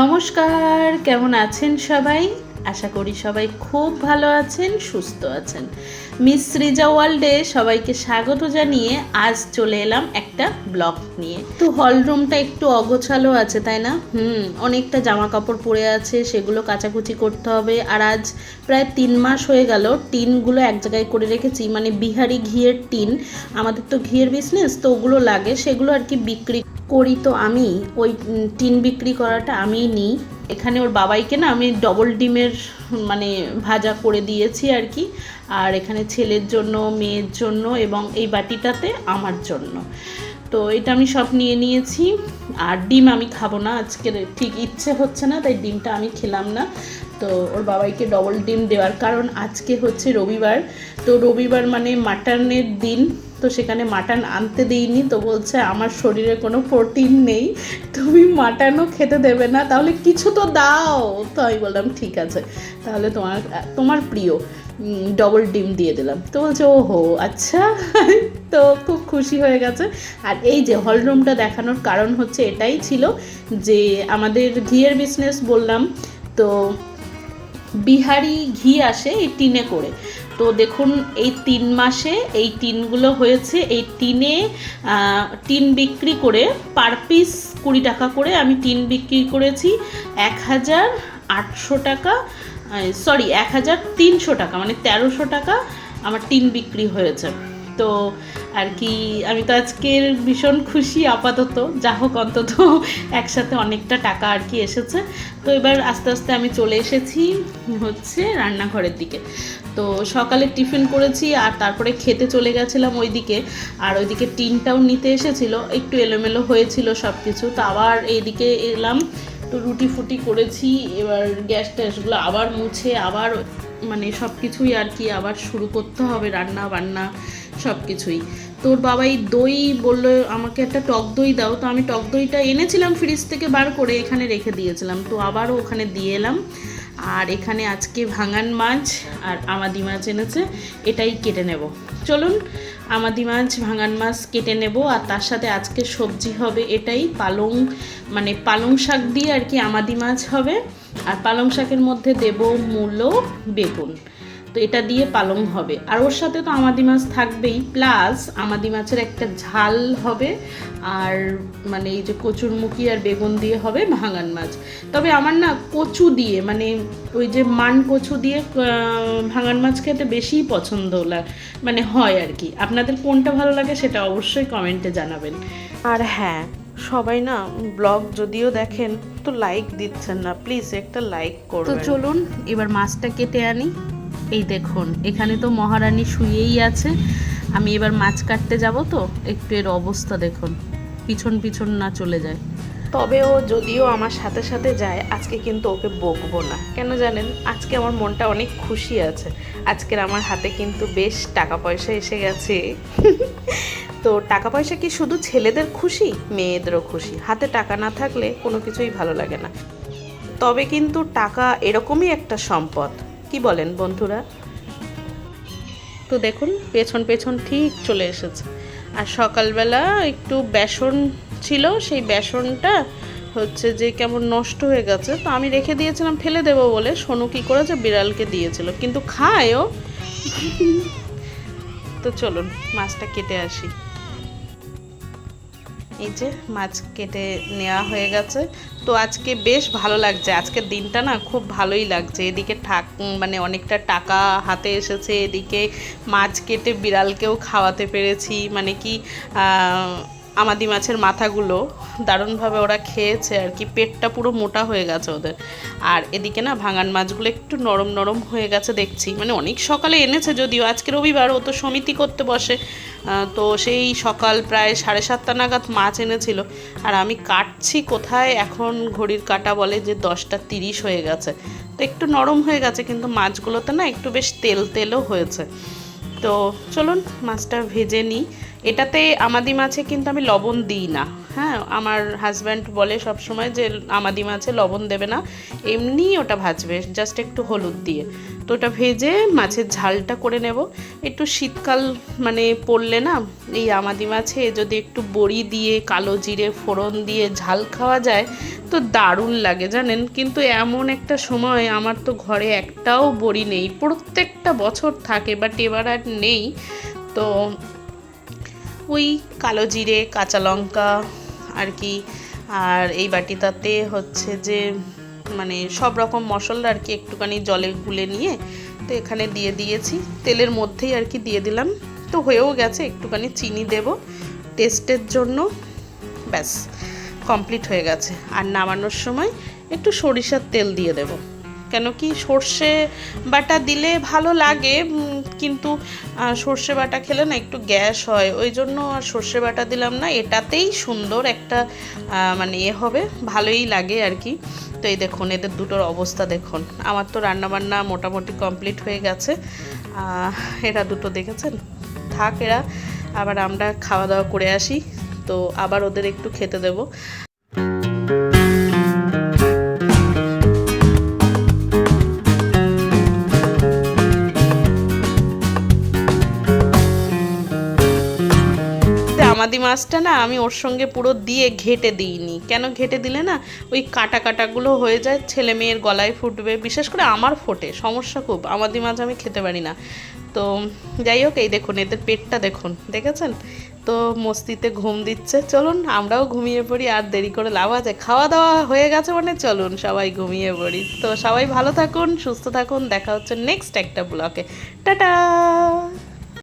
নমস্কার, কেমন আছেন সবাই? আশা করি সবাই খুব ভালো আছেন, সুস্থ আছেন। মিস সৃজা ওয়ার্ল্ডে সবাইকে স্বাগত জানিয়ে আজ চলে এলাম একটা ব্লগ নিয়ে। তো হল রুমটা একটু অগোছালো আছে, তাই না? হুম, অনেকটা জামা কাপড় পরে আছে, সেগুলো কাচাকুচি করতে হবে। আর আজ প্রায় তিন মাস হয়ে গেল, টিনগুলো এক জায়গায় করে রেখেছি মানে বিহারি ঘিয়ের টিন। আমাদের তো ঘিয়ের বিজনেস তো ওগুলো লাগে, সেগুলো আর কি বিক্রি করি তো আমি, ওই টিন বিক্রি করাটা আমিই নিই। এখানে ওর বাবাইকে না আমি ডবল ডিমের মানে ভাজা করে দিয়েছি আর কি। আর এখানে ছেলের জন্য, মেয়ের জন্য এবং এই বাটিটাতে আমার জন্য। তো এটা আমি সব নিয়ে নিয়েছি। আর ডিম আমি খাব না আজকে ঠিক ইচ্ছে হচ্ছে না, তাই ডিমটা আমি খেলাম না। তো ওর বাবাইকে ডবল ডিম দেওয়ার কারণ আজকে হচ্ছে রবিবার। তো রবিবার মানে মাটনের দিন, তো সেখানে মাটন আনতে দিইনি, তো বলছে আমার শরীরে কোনো প্রোটিন নেই, তুমি মাটনও খেতে দেবে না, তাহলে কিছু তো দাও। তো আমি বললাম, ঠিক আছে, তাহলে তোমার তোমার প্রিয় ডবল ডিম দিয়ে দিলাম। তো বলছে ও হো আচ্ছা। তো খুব খুশি হয়ে গেছে। আর এই যে হল রুমটা দেখানোর কারণ হচ্ছে এটাই ছিল যে আমাদের ঘিয়ের বিজনেস বললাম, তো বিহারি ঘি আসে এই টিনে করে। তো দেখুন, এই তিন মাসে এই টিনগুলো হয়েছে, এই টিনে টিন বিক্রি করে পার পিস কুড়ি টাকা করে আমি টিন বিক্রি করেছি এক হাজার আটশো টাকা সরি এক হাজার তিনশো টাকা মানে তেরোশো টাকা আমার টিন বিক্রি হয়েছে। তো আর কি, আমি তো আজকের ভীষণ খুশি আপাতত। যা হোক অন্তত একসাথে অনেকটা টাকা আর কি এসেছে। তো এবার আস্তে আস্তে আমি চলে এসেছি হচ্ছে রান্নাঘরের দিকে। তো সকালে টিফিন করেছি আর তারপরে খেতে চলে গেছিলাম ওইদিকে। আর ওইদিকে টিনটাও নিতে এসেছিল, একটু এলোমেলো হয়েছিল সব কিছু তো আবার এইদিকে এলাম তো রুটি ফুটি করেছি, এবার গ্যাস ট্যাসগুলো আবার মুছে, আবার মানে সব কিছুই আর কি আবার শুরু করতে হবে রান্না বান্না। সব কিছুই তোর বাবাই দই বলল, আমাকে একটা টক দই দাও। তো আমি টক দইটা এনেছিলাম ফ্রিজ থেকে বার করে এখানে রেখে দিয়েছিলাম। তো আবারও ওখানে দিয়ে এলাম। আর এখানে আজকে ভাঙান মাছ আর আমাদি মাছ এনেছে, এটাই কেটে নেব। চলুন, আমাদি মাছ, ভাঙান মাছ কেটে নেব। আর তার সাথে আজকে সবজি হবে এটাই, পালং মানে পালং শাক দিয়ে আর কি আমাদি মাছ হবে। আর পালং শাকের মধ্যে দেব মূলো, বেগুন। তো এটা দিয়ে পালং হবে। আর ওর সাথে তো আমাদি মাছ থাকবেই প্লাস আমাদি মাছের একটা ঝাল হবে আর মানে এই যে কচুরমুখী আর বেগুন দিয়ে হবে ভাঙান মাছ। তবে আমার না কচু দিয়ে মানে ওই যে মান কচু দিয়ে ভাঙান মাছ খেতে বেশিই পছন্দ মানে হয় আর কি। আপনাদের কোনটা ভালো লাগে সেটা অবশ্যই কমেন্টে জানাবেন। আর হ্যাঁ সবাই না ব্লগ যদিও দেখেন তো লাইক দিচ্ছেন না প্লিজ একটা লাইক করুন তো চলুন এবার মাছটা কেটে আনি। এই দেখুন, এখানে তো মহারানী শুয়েই আছে। আমি এবার মাছ কাটতে যাব তো, একটু এর অবস্থা দেখুন। পিছন পিছন না চলে যায়। তবে ও যদিও আমার সাথে সাথে যায়, আজকে কিন্তু ওকে বকবো না। কেন জানেন? আজকে আমার মনটা অনেক খুশি আছে। আজকের আমার হাতে কিন্তু বেশ টাকা পয়সা এসে গেছে। তো টাকা পয়সা কি শুধু ছেলেদের খুশি? মেয়েদেরও খুশি। হাতে টাকা না থাকলে কোনো কিছুই ভালো লাগে না। তবে কিন্তু টাকা এরকমই একটা সম্পদ। কি বলেন বন্ধুরা? তো দেখুন, পেছন পেছন ঠিক চলে এসেছে। আর সকালবেলা একটু বেসন ছিল, সেই বেসনটা হচ্ছে যে কেমন নষ্ট হয়ে গেছে। তো আমি রেখে দিয়েছিলাম, ফেলে দেবো বলে। সোনু কী করেছে? বিড়ালকে দিয়েছিল। কিন্তু খায়ও। তো চলুন, মাছটা কেটে আসি। এই যে মাছ কেটে নেওয়া হয়ে গেছে। তো আজকে বেশ ভালো লাগছে। আজকের দিনটা না খুব ভালোই লাগছে। এদিকে ঠাক মানে অনেকটা টাকা হাতে এসেছে। এদিকে মাছ কেটে বিড়ালকেও খাওয়াতে পেরেছি। মানে কি আমাদি মাছের মাথাগুলো দারুণভাবে ওরা খেয়েছে আর কি। পেটটা পুরো মোটা হয়ে গেছে ওদের। আর এদিকে না ভাঙান মাছগুলো একটু নরম নরম হয়ে গেছে দেখছি। মানে অনেক সকালে এনেছে যদিও। আজকে রবিবার, ও তো সমিতি করতে বসে। তো সেই সকাল প্রায় সাড়ে সাতটা নাগাদ মাছ এনেছিল। আর আমি কাটছি কোথায়? এখন ঘড়ির কাটা বলে যে দশটা তিরিশ হয়ে গেছে। তো একটু নরম হয়ে গেছে, কিন্তু মাছগুলোতে না একটু বেশ তেল তেলও হয়েছে। তো চলুন মাছটা ভেজে নিই। এটাতে আমাদি মাছে কিন্তু আমি লবণ দিই না। হ্যাঁ আমার হাজব্যান্ড বলে সব সময় যে আমাদি মাছে লবণ দেবে না। এমনি ওটা ভাজবে জাস্ট একটু হলুদ দিয়ে। তো ওটা ভেজে মাছের ঝালটা করে নেব। একটু শীতকাল মানে পড়লে না, এই আমাদি মাছে যদি একটু বড়ি দিয়ে, কালো জিরে, ফোড়ন দিয়ে ঝাল খাওয়া যায়, তো দারুণ লাগে জানেন। কিন্তু এমন একটা সময় আমার তো ঘরে একটাও বড়ি নেই। প্রত্যেকটা বছর থাকে বাট এবার আর নেই। তো ওই কালো জিরে, কাঁচা লঙ্কা আর কি। আর এই বাটিটাতে হচ্ছে যে মানে সব রকম মশলা আর কি একটুখানি জলে গুলে নিয়ে তো এখানে দিয়ে দিয়েছি। তেলের মধ্যেই আর কি দিয়ে দিলাম। তো হয়েও গেছে, একটুখানি চিনি দেব। টেস্টের জন্য ব্যাস কমপ্লিট হয়ে গেছে। আর নামানোর সময় একটু সরিষার তেল দিয়ে দেব। কেন কি সর্ষে বাটা দিলে ভালো লাগে কিন্তু সর্ষে বাটা খেলে না একটু গ্যাস হয়। ওই জন্য আর সর্ষে বাটা দিলাম না। এটাতেই সুন্দর একটা মানে এ হবে। ভালোই লাগে আর কি। তো এই দেখুন, এদের দুটোর অবস্থা দেখুন। আমার তো রান্নাবান্না মোটামুটি কমপ্লিট হয়ে গেছে। এরা দুটো দেখেছেন? থাক এরা। আবার আমরা খাওয়া দাওয়া করে আসি। তো আবার ওদের একটু খেতে দেবো। তে মাছটা না আমি ওর সঙ্গে পুরো দিয়ে ঘেটে দিইনি। কেন ঘেটে দিলে না ওই কাটা কাটাগুলো হয়ে যায়, ছেলে মেয়ের গলায় ফুটবে, বিশেষ করে আমার ফোটে, সমস্যা খুব আমাদি মাছ আমি খেতে পারি না। তো যাই হোক, এই দেখুন, এদের পেটটা দেখুন, দেখেছেন? তো মস্তিতে ঘুম দিচ্ছে, চলুন আমরাও ঘুমিয়ে পড়ি, আর দেরি করে লাভ আছে। খাওয়া দাওয়া হয়ে গেছে মানে চলুন সবাই ঘুমিয়ে পড়ি। তো সবাই ভালো থাকুন, সুস্থ থাকুন, দেখা হচ্ছে নেক্সট একটা ব্লকে টাটা!